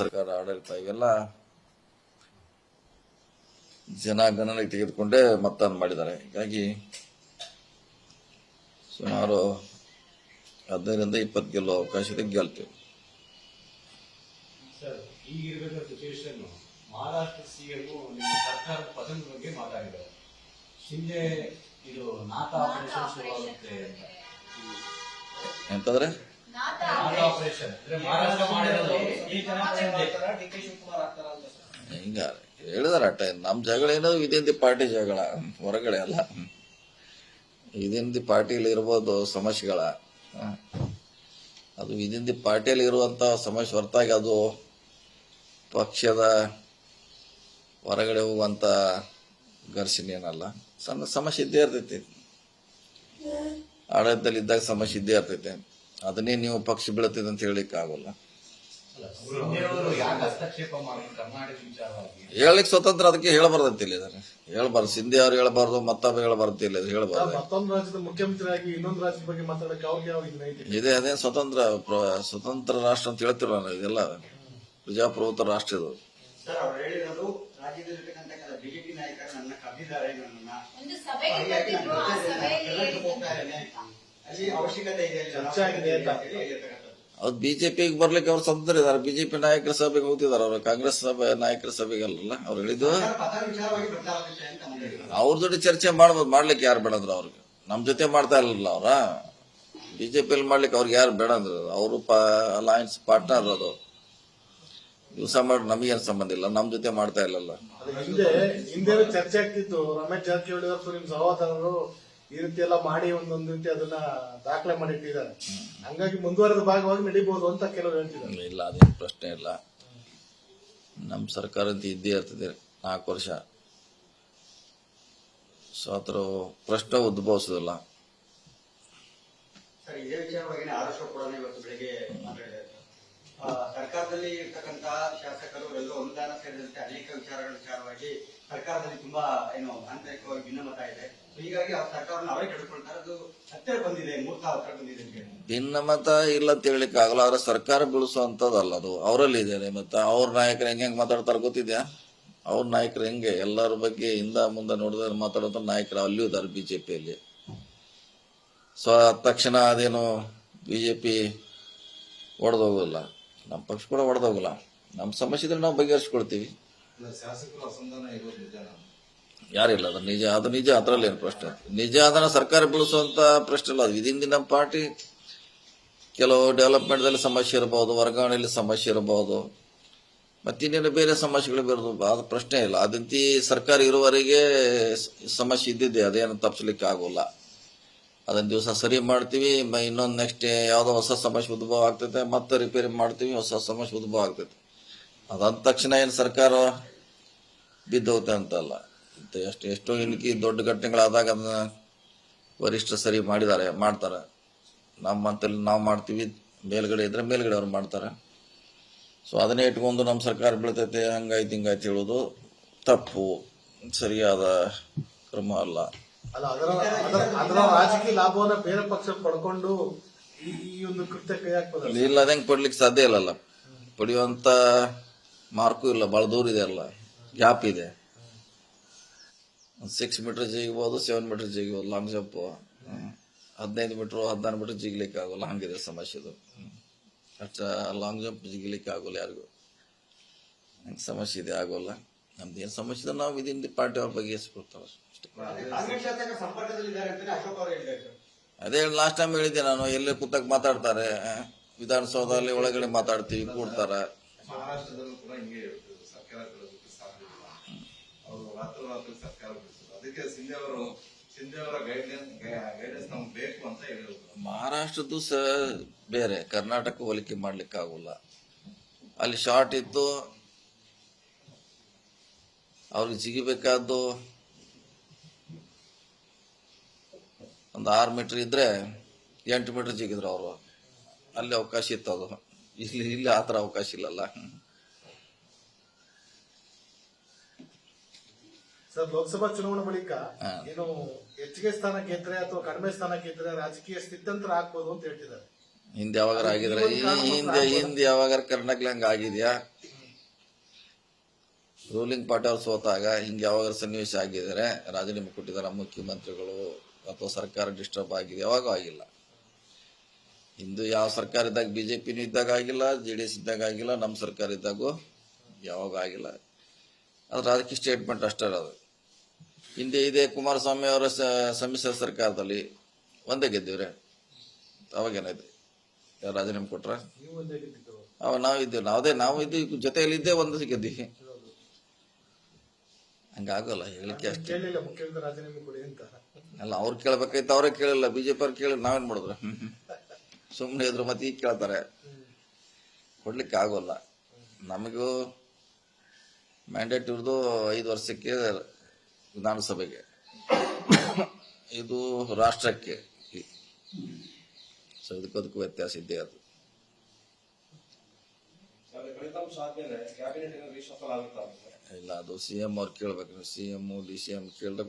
ಅಂತ ಇವೆಲ್ಲ ಜನ ಗಣನೆಗೆ ತೆಗೆದುಕೊಂಡೇ ಮತದಾನ ಮಾಡಿದ್ದಾರೆ. ಹೀಗಾಗಿ ಸುಮಾರು ಹದಿನೈದರಿಂದ ಇಪ್ಪತ್ತು ಗೆಲ್ಲೋ ಅವಕಾಶ ಇದೆ ಗೆಲ್ತೀವಿ. ಮಹಾರಾಷ್ಟ್ರ ಸಿಎಂ ನಿಮ್ಮ ಸರ್ಕಾರದ ಪತನದ ಬಗ್ಗೆ ಮಾತಾಡಿದ್ದಾರೆ. ಶಿಂದೆ ಇದು ನಾಥ ಆಪರೇಷನ್ ಶುರುವಾಗುತ್ತೆ ಅಂತ. ಎಂತಂದ್ರೆ? ಆಪರೇಷನ್ ಹಿಂಗ ಹೇಳಿದಾರ ಅಟ್ಟ ನಮ್ ಜಗಳ ಏನದು ಇದೇಂದಿ ಪಾರ್ಟಿ ಜಗಳ? ಹೊರಗಡೆ ಅಲ್ಲ. ಇದಿಂದಿ ಪಾರ್ಟಿಯಲ್ಲಿ ಇರ್ಬೋದು ಸಮಸ್ಯೆಗಳ. ಅದು ಇದಿಂದಿ ಪಾರ್ಟಿಯಲ್ಲಿ ಇರುವಂತ ಸಮಸ್ಯೆ ಹೊರತಾಗಿ ಅದು ಪಕ್ಷದ ಹೊರಗಡೆ ಹೋಗುವಂತ ಘರ್ಷಣೆ ಏನಲ್ಲ. ಸಣ್ಣ ಸಮಸ್ಯೆ ಇದ್ದೇ ಇರ್ತೈತಿ. ಆಡಳಿತದಲ್ಲಿ ಇದ್ದಾಗ ಸಮಸ್ಯೆ ಇದ್ದೇ ಇರ್ತೈತೆ. ಅದನ್ನೇ ನೀವು ಪಕ್ಷ ಬೀಳುತ್ತಿದೆ ಅಂತ ಹೇಳಿಕ್ ಆಗೋಲ್ಲ. ಹೇಳಲಿಕ್ಕೆ ಸ್ವತಂತ್ರ ಅದಕ್ಕೆ ಹೇಳಬಾರ್ದಂತಿಲ್ಲ ಇಲ್ಲಿ ಹೇಳ್ಬಾರ್ದು. ಸಿಂಧಿ ಅವ್ರು ಹೇಳ್ಬಾರ್ದು ಮತ್ತೊಬ್ಬ ಹೇಳ್ಬಾರ್ದು ಇಲ್ಲಿ ಹೇಳ್ಬಾರ್ದು. ರಾಜ್ಯದ ಮುಖ್ಯಮಂತ್ರಿಯಾಗಿ ಇನ್ನೊಂದು ರಾಜ್ಯದ ಬಗ್ಗೆ ಮಾತಾಡಕ್ಕೆ ಅವ್ರಿಗೆ ಯಾವ ಇದು ಅದೇ ಸ್ವತಂತ್ರ ಪ್ರ- ಸ್ವತಂತ್ರ ರಾಷ್ಟ್ರ ಅಂತ ಹೇಳ್ತಿರೋ ನಾನು. ಇದೆಲ್ಲ ಪ್ರಜಾಪ್ರಭುತ್ವ ರಾಷ್ಟ್ರ ಇದು. ಸರ್ ಅವ್ರು ಬಿಜೆಪಿಗೆ ಬರ್ಲಿಕ್ಕೆ ಅವ್ರು ಸ್ವತಂತ್ರ ಇದಾರೆ ಬಿಜೆಪಿ ನಾಯಕರ ಸಭೆಗೆ ಹೋಗ್ತಿದಾರೆ ಅವರು. ಕಾಂಗ್ರೆಸ್ ಸಭೆ ನಾಯಕರ ಸಭೆಗಲ್ಲ ಅವ್ರು ಹೇಳಿದ್ದು. ಅವ್ರ ಜೊತೆ ಚರ್ಚೆ ಮಾಡ್ಬೋದು. ಮಾಡ್ಲಿಕ್ಕೆ ಯಾರು ಬೇಡಂದ್ರು ಅವ್ರಿಗೆ. ನಮ್ ಜೊತೆ ಮಾಡ್ತಾ ಇರಲಿಲ್ಲ ಅವ್ರ. ಬಿಜೆಪಿಯಲ್ಲಿ ಮಾಡ್ಲಿಕ್ಕೆ ಅವ್ರಿಗೆ ಯಾರು ಬೇಡ ಅಂದ್ರು. ಅವರು ಅಲಯನ್ಸ್ ಪಾರ್ಟ್ನರ್ ಅದು. ದಿವಸ ಮಾಡಿ ನಮಗೇನು ಸಂಬಂಧ ಇಲ್ಲ. ನಮ್ ಜೊತೆ ಮಾಡ್ತಾ ಇಲ್ಲಲ್ಲ. ಅದು ಹಿಂದೆ ಹಿಂದೆ ಚರ್ಚೆ ಆಗ್ತಿತ್ತು. ರಮೇಶ್ ಜಾರಕಿಹೊಳಿ ಅವರು ನಿಮ್ ಸಹೋದರರು ಈ ರೀತಿ ಎಲ್ಲ ಮಾಡಿ ಒಂದೊಂದು ರೀತಿ ಅದನ್ನ ದಾಖಲೆ ಮಾಡಿಟ್ಟಿದ್ದಾರೆ. ಹಂಗಾಗಿ ಮುಂದುವರೆದ ಭಾಗವಾಗಿ ನಡೀಬಹುದು ಅಂತ ಕೆಲವರು ಹೇಳ್ತಿದ್ದಾರೆ. ಇಲ್ಲ ಅದೇನು ಪ್ರಶ್ನೆ ಇಲ್ಲ. ನಮ್ಮ ಸರ್ಕಾರ ಅಂತ ಇದ್ದೇ ಇರ್ತದೆ ನಾಲ್ಕು ವರ್ಷ. ಸೊ ಅದ್ರ ಪ್ರಶ್ನೆ ಉದ್ಭವಿಸೋದಿಲ್ಲ ಸರ್ಕಾರದಲ್ಲಿ ಇರ್ತಕ್ಕಂತಹ ಶಾಸಕರು ಎಲ್ಲೋ ಅನುದಾನ ಸೇರಿದಂತೆ ಅನೇಕ ವಿಚಾರಗಳ ವಿಚಾರವಾಗಿ ಸರ್ಕಾರದಲ್ಲಿ ತುಂಬಾ ಏನು ಆಂತರಿಕವಾಗಿ ಭಿನ್ನಮತ ಇದೆ. ಹೀಗಾಗಿ ಆ ಸರ್ಕಾರವನ್ನು ಅವರೇ ಕೆಡ್ಕೊಳ್ತಾರೆ. ಅದು ಹತ್ತಿರ ಬಂದಿದೆ ಮೂರ್ತ ಹತ್ತಿರ ಬಂದಿದೆ ಅಂತ ಹೇಳಿ ಭಿನ್ನಮತ ಇಲ್ಲ ಅಂತ ಹೇಳಲಿಕ್ಕೆ ಆಗಲ್ಲ. ಆದ್ರೆ ಸರ್ಕಾರ ಬೀಳಿಸುವಂತದ್ದಲ್ಲ ಅದು ಅವರಲ್ಲಿ ಇದೆ ಮತ್ತೆ ಅವ್ರ ನಾಯಕರು ಹೆಂಗೆ ಹೆಂಗೆ ಮಾತಾಡ್ತಾರೆ ಗೊತ್ತಿದ್ಯಾ? ಅವ್ರ ನಾಯಕರು ಹೆಂಗೆ? ಎಲ್ಲರ ಬಗ್ಗೆ ಹಿಂದ ಮುಂದೆ ನೋಡಿದ್ರೆ ಮಾತಾಡೋದ್ರ ನಾಯಕರು ಅಲ್ಲಿಯೂ ಇದಾರೆ ಬಿಜೆಪಿಯಲ್ಲಿ. ಸೊ ತಕ್ಷಣ ಅದೇನು ಬಿಜೆಪಿ ಒಡೆದೋಗಲ್ಲ. ನಮ್ಮ ಪಕ್ಷ ಕೂಡ ಒಡೆದೋಗಲ್ಲ. ನಮ್ಮ ಸಮಸ್ಯೆ ಇದ್ರೆ ನಾವು ಬಗೆಹರಿಸ್ಕೊಳ್ತೀವಿ. ಶಾಸಕರು ಅಸಮಾಧಾನ ಇರೋದು ಯಾರಿಲ್ಲ, ಅದು ನಿಜ ಅದು ನಿಜ ಅದ್ರಲ್ಲಿ ಏನು ಪ್ರಶ್ನೆ? ನಿಜ ಅದನ್ನು ಸರ್ಕಾರ ಬೀಳಿಸುವಂತ ಪ್ರಶ್ನೆ ಇಲ್ಲ ಅದು ಇದಿನ ದಿನ ಪಾರ್ಟಿ. ಕೆಲವು ಡೆವಲಪ್ಮೆಂಟ್ದಲ್ಲಿ ಸಮಸ್ಯೆ ಇರಬಹುದು ವರ್ಗಾವಣೆಯಲ್ಲಿ ಸಮಸ್ಯೆ ಇರಬಹುದು ಮತ್ತಿನ್ನೇನು ಬೇರೆ ಸಮಸ್ಯೆಗಳು ಬರೋದು ಅದು ಪ್ರಶ್ನೆ ಇಲ್ಲ. ಅದಂತಿ ಸರ್ಕಾರ ಇರುವವರೆಗೆ ಸಮಸ್ಯೆ ಇದ್ದಿದ್ದೆ, ಅದೇನು ತಪ್ಪಿಸ್ಲಿಕ್ಕೆ ಆಗೋಲ್ಲ. ಅದನ್ನ ದಿವಸ ಸರಿ ಮಾಡ್ತೀವಿ ಇನ್ನೊಂದು ನೆಕ್ಸ್ಟ್ ಯಾವುದೋ ಹೊಸ ಸಮಸ್ಯೆ ಉದ್ಭವ ಆಗ್ತೈತೆ, ಮತ್ತೆ ರಿಪೇರಿ ಮಾಡ್ತೀವಿ, ಹೊಸ ಸಮಸ್ಯೆ ಉದ್ಭವ ಆಗ್ತೈತೆ. ಅದಾದ ತಕ್ಷಣ ಏನು ಸರ್ಕಾರ ಬಿದ್ದೋಗುತ್ತೆ ಅಂತಲ್ಲ. ಎಷ್ಟು ಎಷ್ಟೋ ಇನ್ಕಿ ದೊಡ್ಡ ಘಟನೆಗಳಾದಾಗ ಅದನ್ನ ವರಿಷ್ಠರು ಸರಿ ಮಾಡಿದ್ದಾರೆ ಮಾಡ್ತಾರೆ. ನಮ್ಮಂತಲ್ಲಿ ನಾವು ಮಾಡ್ತೀವಿ ಮೇಲ್ಗಡೆ ಇದ್ರೆ ಮೇಲ್ಗಡೆ ಅವ್ರು ಮಾಡ್ತಾರೆ. ಸೊ ಅದನ್ನೇ ಇಟ್ಕೊಂಡು ನಮ್ಮ ಸರ್ಕಾರ ಬೀಳ್ತೈತೆ ಹಂಗಾಯ್ತು ಹಿಂಗಾಯ್ತು ಹೇಳೋದು ತಪ್ಪು. ಸರಿಯಾದ ಕ್ರಮ ಅಲ್ಲ. ಇಲ್ಲ ಅದಂಗೆ ಪಡ್ಲಿಕ್ಕೆ ಸಾಧ್ಯ ಇಲ್ಲಲ್ಲ. ಪಡೆಯುವಂತ ಮಾರ್ಕು ಇಲ್ಲ ಬಹಳ ದೂರ ಇದೆ ಅಲ್ಲ. ಗ್ಯಾಪ್ ಇದೆ. ಸಿಕ್ಸ್ ಮೀಟರ್ ಜಿಗಿಬೋದು ಸೆವೆನ್ ಮೀಟರ್ ಜಿಗಿಬೋದು ಲಾಂಗ್ ಜಂಪ್ ಹದಿನೈದು ಮೀಟರ್ ಹದಿನಾರು ಮೀಟರ್ ಜಿಗ್ಲಿಕ್ಕೆ ಆಗೋಲ್ಲ ಹಂಗಿದೆ ಸಮಸ್ಯೆದು ಅಷ್ಟ ಲಾಂಗ್ ಜಂಪ್ ಜಿಗಿಲಿಕ್ಕೆ ಆಗೋಲ್ಲ ಯಾರಿಗೂ. ಹಂಗೆ ಸಮಸ್ಯೆ ಇದೆ ಆಗೋಲ್ಲ. ನಮ್ದು ಏನು ಸಮಸ್ಯೆ ಇದೆ ನಾವು ಇದರಿಂದ ಪಾರ್ಟಿ ಅವ್ರ ಬಗ್ಗೆ ಹೇಳಿದ್ದಾರೆ ಅದೇ ಲಾಸ್ಟ್ ಟೈಮ್ ಹೇಳಿದ್ದೆ ನಾನು ಎಲ್ಲಿ ಕೂತಾಗ ಮಾತಾಡ್ತಾರೆ ವಿಧಾನಸೌಧದಲ್ಲಿ ಒಳಗಡೆ ಮಾತಾಡ್ತೀವಿ ಕೂಡ್ತಾರೆ ಮಹಾರಾಷ್ಟ್ರದಲ್ಲೂ ಕೂಡ ಹಿಂಗೆ ಇರ್ತದೆ ಸರ್ಕಾರ ಬೆಳೆದಕ್ಕೆ ಸಾಧ್ಯ ಇಲ್ಲ ಅವರು ರಾತ್ರಿ ಸರ್ಕಾರ ಅದಕ್ಕೆ ಸಿಂಧೆ ಅವರು ಸಿಂಧೆ ಅವರ ಗೈಡ್ಲೈನ್ ನಮ್ಗೆ ಬೇಕು ಅಂತ ಹೇಳಿದ್ರು. ಮಹಾರಾಷ್ಟ್ರದ್ದು ಸ ಬೇರೆ. ಕರ್ನಾಟಕ ಹೋಲಿಕೆ ಮಾಡ್ಲಿಕ್ಕೆ ಆಗೋಲ್ಲ. ಅಲ್ಲಿ ಶಾರ್ಟ್ ಇತ್ತು. ಅವ್ರಿಗೆ ಜಿಗಿಬೇಕಾದ್ದು ಒಂದು ಆರು ಮೀಟರ್ ಇದ್ರೆ ಎಂಟು ಮೀಟರ್ ಜಿಗಿದ್ರು ಅವರು. ಅಲ್ಲಿ ಅವಕಾಶ ಇತ್ತು ಅದು. ಇಲ್ಲಿ ಇಲ್ಲಿ ಆ ಥರ ಅವಕಾಶ ಇಲ್ಲಲ್ಲ. ಸರ್ ಲೋಕಸಭಾ ಚುನಾವಣೆ ಬಳಿಕ ಏನು ಹೆಚ್ಚಿಗೆ ಸ್ಥಾನ ಗೆದ್ರೆ ಅಥವಾ ಕಡಿಮೆ ಸ್ಥಾನ ಗೆದ್ರೆ ರಾಜಕೀಯ ಸ್ಥಿತ್ಯಂತರ ಆಗ್ಬೋದು ಅಂತ ಹೇಳ್ತಿದ್ದಾರೆ. ಹಿಂದೆ ಯಾವಾಗಾರ ಆಗಿದ್ರೆ? ಹಿಂದೆ ಹಿಂದೆ ಯಾವಾಗಾರ ಕರ್ನಾಟಕ ಹಂಗ ಆಗಿದ್ಯಾ? ರೂಲಿಂಗ್ ಪಾರ್ಟಿ ಅವ್ರು ಸೋತಾಗ ಹಿಂಗೆ ಯಾವಾಗ ಸನ್ನಿವೇಶ ಆಗಿದ್ರೆ ರಾಜೀನಾಮೆ ಕೊಟ್ಟಿದ್ದಾರೆ ಮುಖ್ಯಮಂತ್ರಿಗಳು ಅಥವಾ ಸರ್ಕಾರ ಡಿಸ್ಟರ್ಬ್ ಆಗಿದೆ. ಯಾವಾಗೂ ಆಗಿಲ್ಲ. ಇಂದು ಯಾವ ಸರ್ಕಾರ ಇದ್ದಾಗ ಬಿಜೆಪಿನೂ ಇದ್ದಾಗ ಆಗಿಲ್ಲ ಜೆ ಡಿ ಎಸ್ ಇದ್ದಾಗ ಆಗಿಲ್ಲ ನಮ್ಮ ಸರ್ಕಾರ ಇದ್ದಾಗೂ ಯಾವಾಗ ಆಗಿಲ್ಲ. ಅದು ರಾಜಕೀಯ ಸ್ಟೇಟ್ಮೆಂಟ್ ಅಷ್ಟೇ ಅದು. ಹಿಂದೆ ಇದೆ ಕುಮಾರಸ್ವಾಮಿ ಅವರ ಸಮ್ಮಿಶ್ರ ಸರ್ಕಾರದಲ್ಲಿ ಒಂದೇ ಗೆದ್ದಿವ್ರೆ. ಅವಾಗೇನಾಯ್ತು? ಯಾರು ರಾಜೀನಾಮೆ ಕೊಟ್ರ? ಅವ ನಾವು ಇದ್ದೇವೆ ನಾವದೇ, ನಾವು ಇದ್ದೀವಿ ಜೊತೆಯಲ್ಲಿದ್ದೇ ಒಂದು ಗೆದ್ದೀವಿ ಹಂಗಾಗಲ್ಲ, ಹೇಳಿಕೆ ಅಷ್ಟೇ. ಅಲ್ಲ, ಅವ್ರು ಕೇಳ್ಬೇಕಾಯ್ತು, ಅವರೇ ಕೇಳಿಲ್ಲ. ಬಿಜೆಪಿ ಅವ್ರು ಕೇಳಿ, ನಾವೇನ್ ಮಾಡಿದ್ರು? ಸುಮ್ಮನೆ ಇದ್ರು ಮತ್ತೆ ಈಗ ಕೇಳ್ತಾರೆ. ಕೊಡ್ಲಿಕ್ಕೆ ಆಗೋಲ್ಲ. ನಮಗೂ ಮ್ಯಾಂಡೇಟ್ ಇರೋದು ಐದು ವರ್ಷಕ್ಕೆ ವಿಧಾನಸಭೆಗೆ. ಇದು ರಾಷ್ಟ್ರಕ್ಕೆ. ಸೊ ಇದಕ್ಕದಕ್ಕೂ ವ್ಯತ್ಯಾಸ ಇದ್ದೇ ಅದು. ಇಲ್ಲ ಅದು ಸಿ ಎಂ ಅವ್ರು ಕೇಳ್ಬೇಕು. C M D C M ಕೇಳಿದ್ರೆ